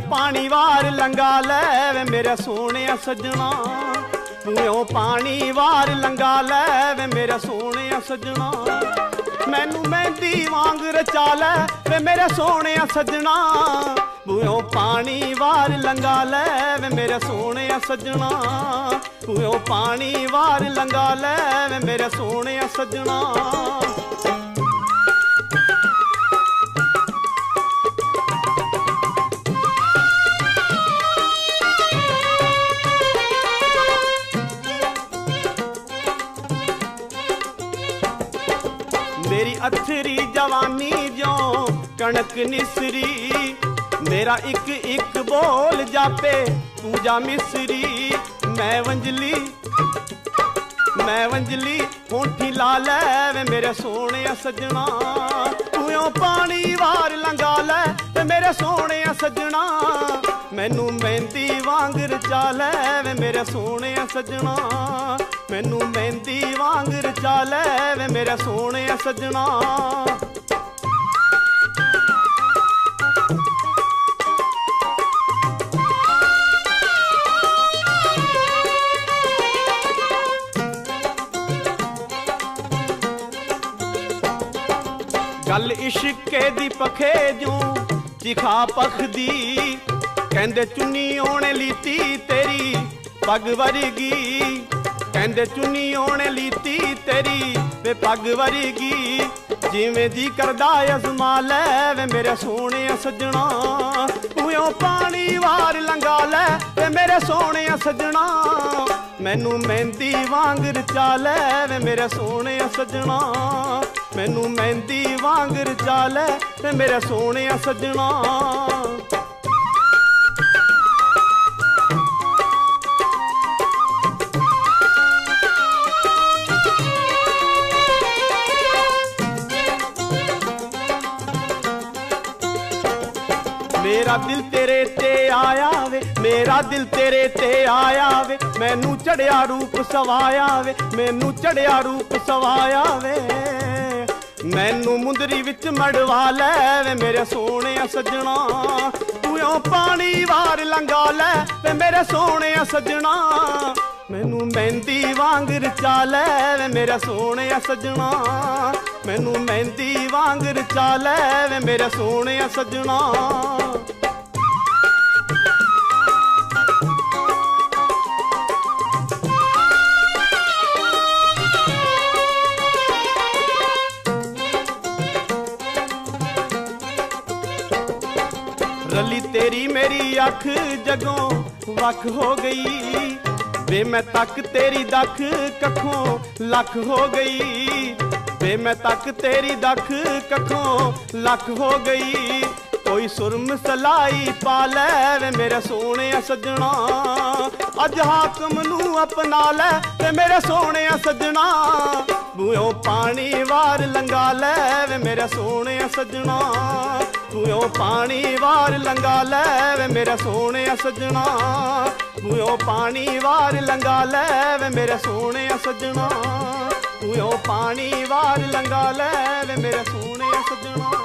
ਪਾਣੀ ਵਾਰ ਲੰਗਾ ਲੈ ਵੇ ਮੇਰਾ ਸੋਹਣਿਆ ਸੱਜਣਾ। ਤੂੰ ਪਾਣੀ ਵਾਰ ਲੰਗਾ ਲੈ ਵੇ ਮੇਰੇ ਸੋਹਣਿਆ ਸੱਜਣਾ। ਮੈਨੂੰ ਮਹਿੰਦੀ ਵਾਂਗ ਰਚਾ ਲੈ ਵੇ ਮੇਰਾ ਸੋਹਣਿਆ ਸੱਜਣਾ। ਬੂਹੋਂ ਪਾਣੀ ਵਾਰ ਲੰਗਾ ਲੈ ਵੇ ਮੇਰੇ ਸੋਹਣਿਆ ਸੱਜਣਾ। ਬੂਹੋਂ ਪਾਣੀ ਵਾਰ ਲੰਗਾ ਲੈ ਵੇ ਮੇਰੇ ਸੋਹਣਿਆ ਸੱਜਣਾ। ਮੇਰੀ ਅਥਰੀ ਜਵਾਨੀ ਜੋ ਕਣਕ ਨਿਸਰੀ, ਮੇਰਾ ਇੱਕ ਇੱਕ ਬੋਲ ਜਾਪੇ, ਤੂੰ ਜਾ ਮਿਸਰੀ, ਮੈਂ ਵੰਜਲੀ ਮੈਂ ਵੰਜਲੀ ਹੋਂਠੀ ਲਾ ਲੈ ਵੇ ਮੇਰੇ ਸੋਹਣਿਆ ਸੱਜਣਾ। ਤੂੰ ਪਾਣੀ ਵਾਰ ਲੰਗਾ ਲੈ ਤੇ ਮੇਰੇ ਸੋਹਣਿਆ ਸੱਜਣਾ। ਮੈਨੂੰ ਮਹਿੰਦੀ ਵਾਂਗ ਰਚਾ ਲੈ ਵੇ ਮੇਰੇ ਸੋਹਣਿਆ ਸੱਜਣਾ। ਮੈਨੂੰ ਮਹਿੰਦੀ ਵਾਂਗ ਰਚਾ ਲੈ ਵੇ ਮੇਰੇ ਸੋਹਣਿਆ ਸੱਜਣਾ। ਗੱਲ ਇਸ਼ਕੇ ਦੀ ਪਖੇ ਜੂ ਚਿਖਾ ਪਖਦੀ। ਕਹਿੰਦੇ ਚੁੰਨੀ ਓਣੇ ਲੀਤੀ ਤੇਰੀ, ਪੱਗ ਵਰਗੀ। ਕਹਿੰਦੇ ਚੁੰਨੀ ਓਣੇ ਲੀਤੀ ਤੇਰੀ, ਵੇ ਪੱਗ ਵਰਗੀ। ਜਿਵੇਂ ਦੀ ਕਰਦਾ ਅਜ਼ਮਾ ਲੈ, ਵੇ ਮੇਰੇ ਸੋਹਣਿਆ ਸੱਜਣਾ। ਤੂੰ ਪਾਣੀ ਵਾਰ ਲੰਗਾ ਲੈ, ਵੇ ਮੇਰੇ ਸੋਹਣਿਆ ਸੱਜਣਾ। ਮੈਨੂੰ ਮਹਿੰਦੀ ਵਾਂਗ ਰਚਾ ਲੈ, ਵੇ ਮੇਰੇ ਸੋਹਣਿਆ ਸੱਜਣਾ। ਮੈਨੂੰ ਮਹਿੰਦੀ ਵਾਂਗ ਰਚਾ ਲੈ ਵੇ ਮੇਰੇ ਸੋਹਣਿਆ ਸੱਜਣਾ। ਮੇਰਾ ਦਿਲ ਤੇਰੇ ਤੇ ਆਇਆ ਵੇ, ਮੇਰਾ ਦਿਲ ਤੇਰੇ ਤੇ ਆਇਆ ਵੇ। ਮੈਨੂੰ ਚੜਿਆ ਰੂਪ ਸਵਾਇਆ ਵੇ, ਮੈਨੂੰ ਚੜਿਆ ਰੂਪ ਸਵਾਇਆ ਵੇ। ਮੈਨੂੰ ਮੁੰਦਰੀ ਵਿੱਚ ਮੜਵਾ ਲੈ ਵੇ, ਮੇਰੇ ਸੋਹਣਿਆ ਸੱਜਣਾ। ਤੂੰ ਪਾਣੀ ਵਾਰ ਲੰਗਾ ਲੈ ਵੇ, ਮੇਰੇ ਸੋਹਣਿਆ ਸੱਜਣਾ। ਮੈਨੂੰ ਮਹਿੰਦੀ ਵਾਂਗ ਰਚਾ ਲੈ ਵੇ, ਮੇਰਾ ਸੋਹਣਿਆ ਸੱਜਣਾ। ਮੈਨੂੰ ਮਹਿੰਦੀ ਵਾਂਗ ਰਚਾ ਲੈ ਵੇ, ਮੇਰਾ ਸੋਹਣਿਆ ਸੱਜਣਾ। ਰਲੀ ਤੇਰੀ ਮੇਰੀ ਅੱਖ ਜਗੋਂ ਵੱਖ ਹੋ ਗਈ। ਵੇ ਮੈਂ ਤੱਕ ਤੇਰੀ ਦੱਖ ਕੱਖੋਂ ਲੱਖ ਹੋ ਗਈ। ਵੇ ਮੈਂ ਤੱਕ ਤੇਰੀ ਦੱਖ ਕੱਖੋਂ ਲੱਖ ਹੋ ਗਈ। ਕੋਈ ਸੁਰਮ ਸਲਾਈ ਪਾ ਲੈ ਵੇ ਮੇਰੇ ਸੋਹਣਿਆ ਸੱਜਣਾ। ਅੱਜ ਹਾਕਮ ਨੂੰ ਅਪਣਾ ਲੈ ਤੇ ਮੇਰੇ ਸੋਹਣਿਆ ਸੱਜਣਾ। ਬੂਹੋਂ ਪਾਣੀ ਵਾਰ ਲੰਗਾ ਲੈ ਵੇ ਮੇਰੇ ਸੋਹਣਿਆ ਸੱਜਣਾ। ਬੂਹੋਂ ਪਾਣੀ ਵਾਰ ਲੰਗਾ ਲੈ ਵੇ ਮੇਰੇ ਸੋਹਣਿਆ ਸੱਜਣਾ। ਬੂਹੋਂ ਪਾਣੀ ਵਾਰ ਲੰਗਾ ਲੈ ਵੇ ਮੇਰੇ ਸੋਹਣਿਆ ਸੱਜਣਾ। ਬੂਹੋਂ ਪਾਣੀ ਵਾਰ ਲੰਗਾ ਲੈ ਵੇ ਮੇਰੇ ਸੋਹਣਿਆ ਸੱਜਣਾ।